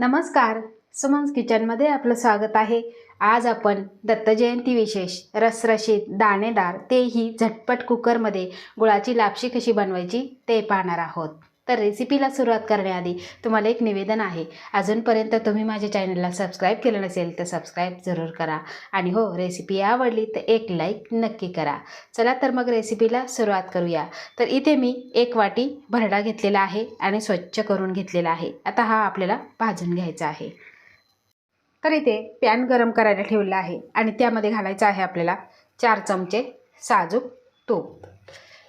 नमस्कार. सुमन्स किचनमध्ये आपलं स्वागत आहे. आज आपण दत्त जयंती विशेष रसरशीत दाणेदार तेही झटपट कुकरमध्ये गुळाची लापशी कशी बनवायची ते पाहणार आहोत. तर रेसिपीला सुरुवात करण्याआधी तुम्हाला एक निवेदन आहे. अजूनपर्यंत तुम्ही माझ्या चॅनलला सबस्क्राईब केलं नसेल तर सबस्क्राईब जरूर करा. आणि हो रेसिपी आवडली तर एक लाईक नक्की करा. चला तर मग रेसिपीला सुरुवात करूया. तर इथे मी एक वाटी भरडा घेतलेला आहे आणि स्वच्छ करून घेतलेला आहे. आता हा आपल्याला भाजून घ्यायचा आहे. तर इथे पॅन गरम करायला ठेवलं आहे आणि त्यामध्ये घालायचं आहे आपल्याला चार चमचे साजूक तूप.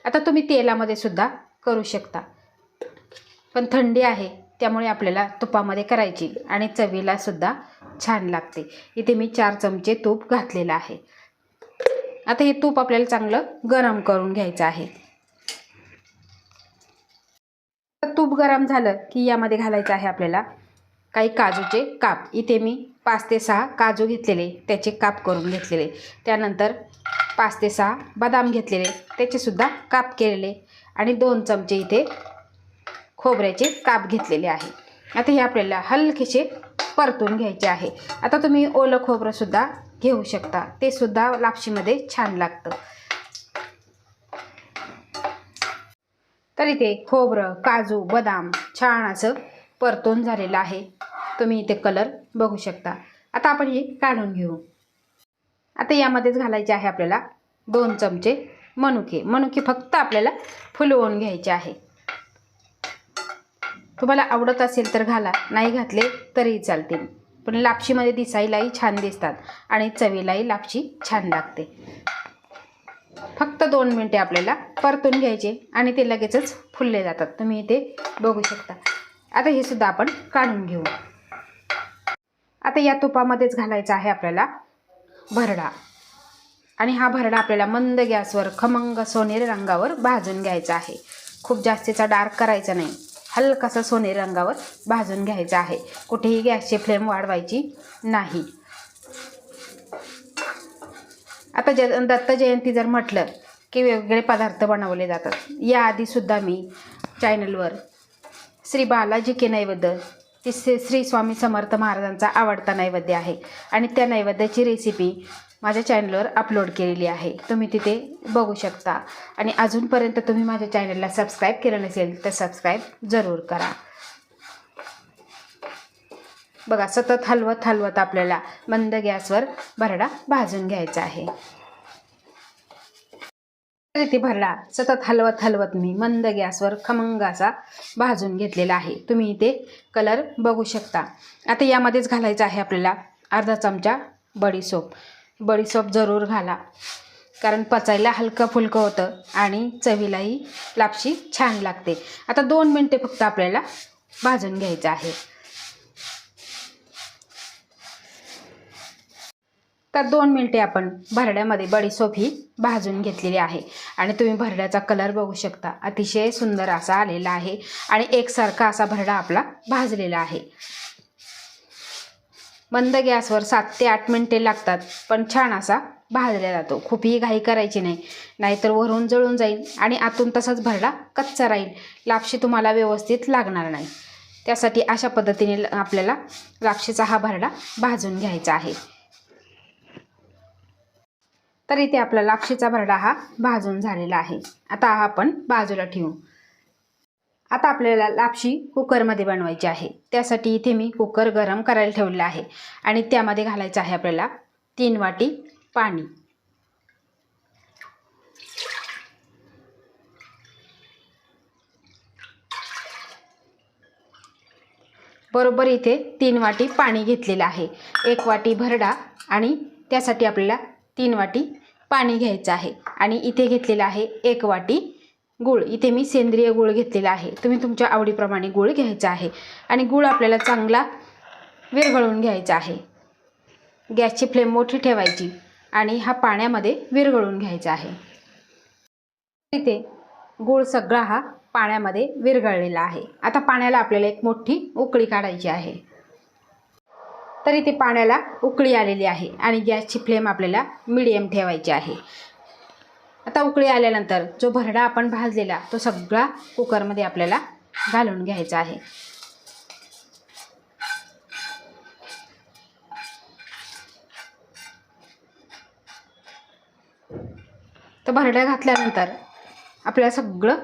आता तुम्ही तेलामध्ये सुद्धा करू शकता. पण थंडी आहे त्यामुळे आपल्याला तुपामध्ये करायची आणि चवीला सुद्धा छान लागते. इथे मी चार चमचे तूप घातलेलं आहे. आता हे तूप आपल्याला चांगलं गरम करून घ्यायचं आहे. तर तूप गरम झालं की यामध्ये घालायचं आहे आपल्याला काही काजूचे काप. इथे मी पाच ते सहा काजू घेतलेले त्याचे काप करून घेतलेले. त्यानंतर पाच ते सहा बदाम घेतलेले त्याचेसुद्धा काप केलेले. आणि दोन चमचे इथे खोबऱ्याचे काप घेतलेले आहे. आता हे आपल्याला हलकेसे परतून घ्यायचे आहे. आता तुम्ही ओलं खोबरंसुद्धा घेऊ शकता. ते सुद्धा लापशीमध्ये छान लागतं. तर इथे खोबरं काजू बदाम छान असं परतून झालेलं आहे. तुम्ही इथे कलर बघू शकता. आता आपण हे काढून घेऊ. आता यामध्येच घालायचे आहे आपल्याला दोन चमचे मनुके. मनुके फक्त आपल्याला फुलवून घ्यायचे आहे. तुम्हाला आवडत असेल तर घाला नाही घातले तरीही चालतील. पण लापशीमध्ये दिसायलाही छान दिसतात आणि चवीलाही लापशी छान लागते. फक्त दोन मिनटे आपल्याला परतून घ्यायचे आणि ते लगेचच फुलले जातात. तुम्ही इथे बघू शकता. आता हे सुद्धा आपण काढून घेऊ. आता या तुपामध्येच घालायचा आहे आपल्याला भरडा. आणि हा भरडा आपल्याला मंद गॅसवर खमंग सोनेरी रंगावर भाजून घ्यायचा आहे. खूप जास्तीचा डार्क करायचा नाही. हलकासा सोनेरी रंगावर भाजून घ्यायचा आहे. कुठेही गॅसची फ्लेम वाढवायची नाही. आता ज दत्त जयंती जर म्हटलं की वेगवेगळे पदार्थ बनवले जातात. याआधीसुद्धा मी चॅनलवर श्री बालाजी के नैवेद्य ती श्री श्री स्वामी समर्थ महाराजांचा आवडता नैवेद्य आहे. आणि त्या नैवेद्याची रेसिपी माझ्या चॅनलवर अपलोड केलेली आहे. तुम्ही तिथे बघू शकता. आणि अजूनपर्यंत तुम्ही माझ्या चॅनलला सबस्क्राईब केलं नसेल तर सबस्क्राईब जरूर करा. बघा सतत हलवत हलवत आपल्याला मंद गॅसवर भरडा भाजून घ्यायचा आहे. तर भरडा सतत हलवत हलवत मी मंद गॅसवर खमंग असा भाजून घेतलेला आहे. तुम्ही इथे कलर बघू शकता. आता यामध्येच घालायचं आहे आपल्याला अर्धा चमचा बडीसोप बडीसोप जरूर घाला. कारण पचायला हलकं फुलकं होतं आणि चवीलाही लापशी छान लागते. आता दोन मिनटे फक्त आपल्याला भाजून घ्यायचं आहे. तर दोन मिनटे आपण भरड्यामध्ये बडीसोप ही भाजून घेतलेली आहे. आणि तुम्ही भरड्याचा कलर बघू शकता. अतिशय सुंदर असा आलेला आहे. आणि एकसारखा असा भरडा आपला भाजलेला आहे. मंद गॅसवर सात ते आठ मिनटे लागतात पण छान असा भाजला जातो. खूपही घाई करायची नाही नाहीतर वरून जळून जाईल आणि आतून तसाच भरडा कच्चा राहील. लापशी तुम्हाला व्यवस्थित लागणार नाही. त्यासाठी अशा पद्धतीने आपल्याला लापशीचा हा भरडा भाजून घ्यायचा आहे. तर इथे आपला लापशीचा भरडा हा भाजून झालेला आहे. आता हा आपण बाजूला ठेवू. आता आपल्याला लापशी कुकरमध्ये बनवायची आहे. त्यासाठी इथे मी कुकर गरम करायला ठेवलेला आहे आणि त्यामध्ये घालायचं आहे आपल्याला तीन वाटी पाणी. बरोबर इथे तीन वाटी पाणी घेतलेलं आहे. एक वाटी भरडा आणि त्यासाठी आपल्याला तीन वाटी पाणी घ्यायचं आहे. आणि इथे घेतलेलं आहे एक वाटी गूळ. इथे मी सेंद्रिय गूळ घेतलेला आहे. तुम्ही तुमच्या आवडीप्रमाणे गूळ घ्यायचा आहे. आणि गूळ आपल्याला चांगला विरघळून घ्यायचा आहे. गॅसची फ्लेम मोठी ठेवायची आणि हा पाण्यामध्ये विरघळून घ्यायचा आहे. इथे गूळ सगळा हा पाण्यामध्ये विरघळलेला आहे. आता पाण्याला आपल्याला एक मोठी उकळी काढायची आहे. तर इथे पाण्याला उकळी आलेली आहे आणि गॅसची फ्लेम आपल्याला मिडियम ठेवायची आहे. आता उकळी आल्यानंतर जो भरडा आपण भाजलेला तो सगळा कुकरमध्ये आपल्याला घालून घ्यायचा आहे. तर भरड्या घातल्यानंतर आपल्याला सगळं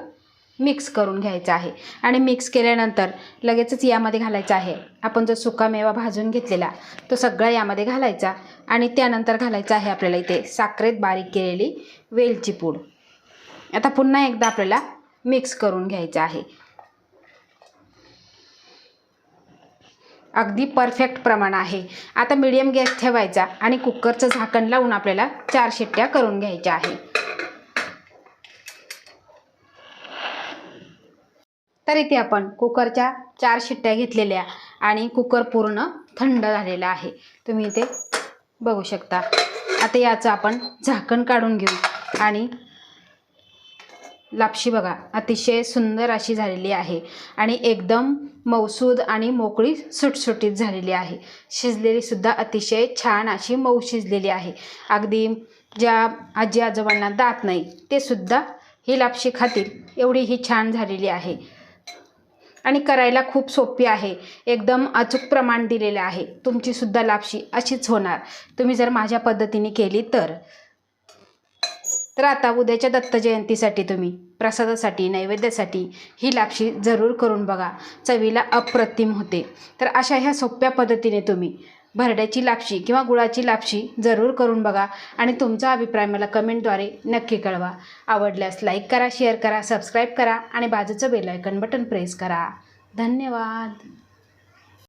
मिक्स करून घ्यायचं आहे. आणि मिक्स केल्यानंतर लगेचच यामध्ये घालायचं आहे. आपण जो सुका मेवा भाजून घेतलेला तो सगळा यामध्ये घालायचा आणि त्यानंतर घालायचा आहे आपल्याला इथे साखरेत बारीक केलेली वेलची पूड. आता पुन्हा एकदा आपल्याला मिक्स करून घ्यायचं आहे. अगदी परफेक्ट प्रमाण आहे. आता मीडियम गॅस ठेवायचा आणि कुकरचं झाकण लावून आपल्याला चार शिट्ट्या करून घ्यायच्या आहे. तर इथे आपण कुकरच्या चार शिट्ट्या घेतलेल्या आणि कुकर पूर्ण थंड झालेला आहे. तुम्ही इथे बघू शकता. आता याचं आपण झाकण काढून घेऊ. आणि लापशी बघा अतिशय सुंदर अशी झालेली आहे. आणि एकदम मौसूद आणि मोकळी सुटसुटीत झालेली आहे. शिजलेलीसुद्धा अतिशय छान अशी मऊ शिजलेली आहे. अगदी ज्या आजी आजोबांना दात नाही ते सुद्धा ही लापशी खातील एवढी ही छान झालेली आहे. आणि करायला खूप सोपी आहे. एकदम अचूक प्रमाण दिलेलं आहे. तुमचीसुद्धा लापशी अशीच होणार. तुम्ही जर माझ्या पद्धतीने केली तर. तर आता उद्याच्या दत्त जयंतीसाठी तुम्ही प्रसादासाठी नैवेद्यासाठी ही लापशी जरूर करून बघा. चवीला अप्रतिम होते. तर अशा ह्या सोप्या पद्धतीने तुम्ही भरड्याची लापशी किंवा गुळाची लापशी जरूर करून बघा आणि तुमचा अभिप्राय मला कमेंटद्वारे नक्की कळवा. आवडल्यास लाईक करा शेअर करा सबस्क्राईब करा आणि बाजूचं बेल आयकन बटन प्रेस करा. धन्यवाद.